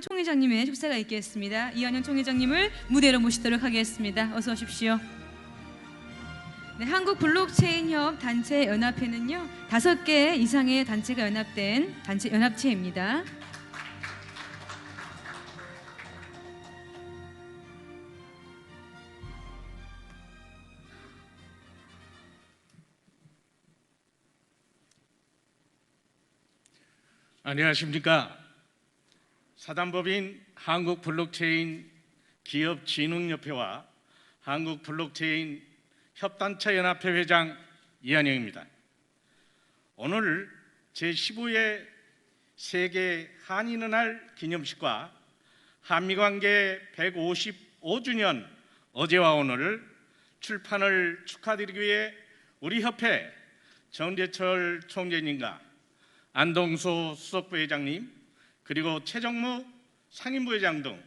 총회장님의 축사가 있겠습니다. 이한영 총회장님을 무대로 모시도록 하겠습니다. 어서 오십시오. 네, 한국 블록체인 협 단체 연합회는요 다섯 개 이상의 단체가 연합된 단체 연합체입니다. 안녕하십니까. 사단법인 한국 블록체인 기업 진흥협회와 한국 블록체인 협단체 연합회 회장 이한영입니다. 오늘 제15회 세계 한인의 날 기념식과 한미 관계 155주년 어제와 오늘 출판을 축하드리기 위해 우리 협회 정재철 총재님과 안동수 수석부회장님 그리고 최정무 상임부회장 등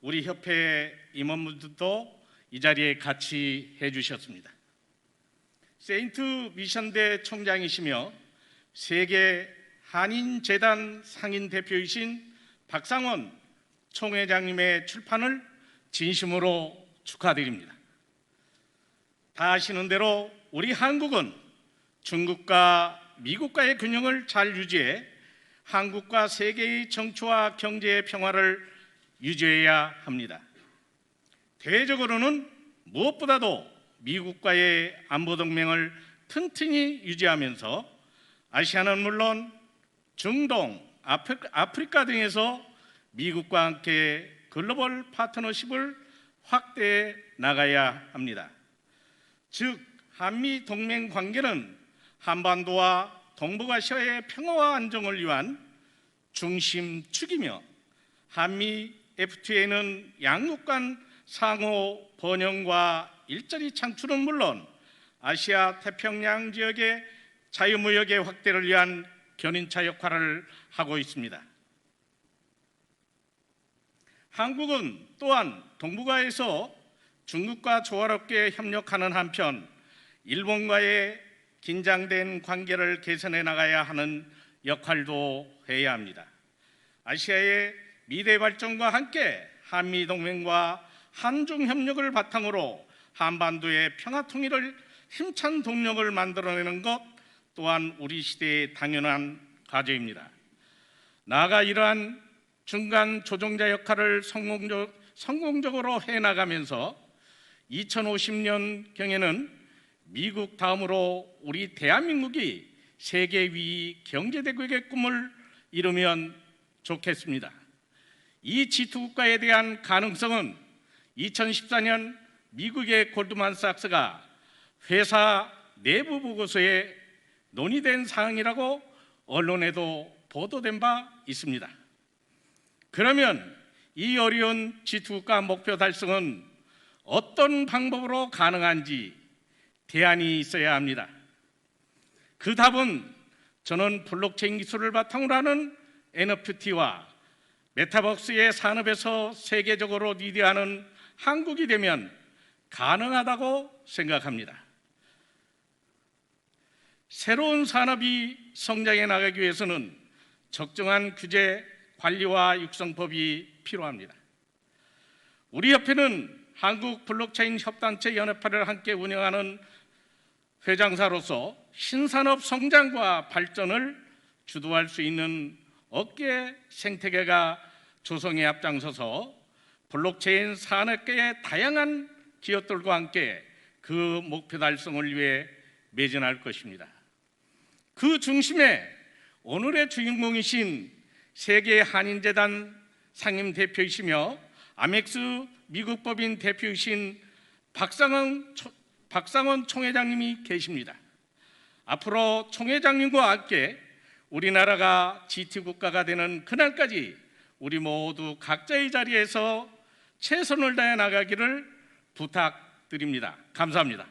우리 협회 임원분들도 이 자리에 같이 해주셨습니다. 세인트 미션대 총장이시며 세계 한인재단 상인 대표이신 박상원 총회장님의 출판을 진심으로 축하드립니다. 다 아시는 대로 우리 한국은 중국과 미국과의 균형을 잘 유지해 한국과 세계의 정치와 경제의 평화를 유지해야 합니다. 대외적으로는 무엇보다도 미국과의 안보 동맹을 튼튼히 유지하면서 아시아는 물론 중동, 아프- 아프리카 등에서 미국과 함께 글로벌 파트너십을 확대해 나가야 합니다. 즉 한미 동맹 관계는 한반도와 동북아시아의 평화와 안정을 위한 중심축이며 한미 FTA는 양국 간 상호 번영과 일자리 창출은 물론 아시아 태평양 지역의 자유무역의 확대를 위한 견인차 역할을 하고 있습니다. 한국은 또한 동북아에서 중국과 조화롭게 협력하는 한편 일본과의 긴장된 관계를 개선해 나가야 하는 역할도 해야 합니다. 아시아의 미래 발전과 함께 한미 동맹과 한중 협력을 바탕으로 한반도의 평화 통일을 힘찬 동력을 만들어내는 것 또한 우리 시대의 당연한 과제입니다. 나아가 이러한 중간 조정자 역할을 성공적, 성공적으로 해나가면서 2050년 경에는 미국 다음으로 우리 대한민국이 세계 위 경제대국의 꿈을 이루면 좋겠습니다. 이 G2 국가에 대한 가능성은 2014년 미국의 골드만삭스가 회사 내부 보고서에 논의된 사항이라고 언론에도 보도된 바 있습니다. 그러면 이 어려운 G2 국가 목표 달성은 어떤 방법으로 가능한지 대안이 있어야 합니다. 그 답은 저는 블록체인 기술을 바탕으로 하는 NFT와 메타버스의 산업에서 세계적으로 리드하는 한국이 되면 가능하다고 생각합니다. 새로운 산업이 성장해 나가기 위해서는 적정한 규제, 관리와 육성법이 필요합니다. 우리 협회는 한국 블록체인 협단체 연합회를 함께 운영하는 회장사로서 신산업 성장과 발전을 주도할 수 있는 업계 생태계가 조성에 앞장서서 블록체인 산업계의 다양한 기업들과 함께 그 목표 달성을 위해 매진할 것입니다. 그 중심에 오늘의 주인공이신 세계 한인재단 상임 대표이시며 아멕스 미국 법인 대표이신 박상원, 초- 박상원 총회장님이 계십니다. 앞으로 총회장님과 함께 우리나라가 GT 국가가 되는 그날까지 우리 모두 각자의 자리에서 최선을 다해 나가기를 부탁드립니다. 감사합니다.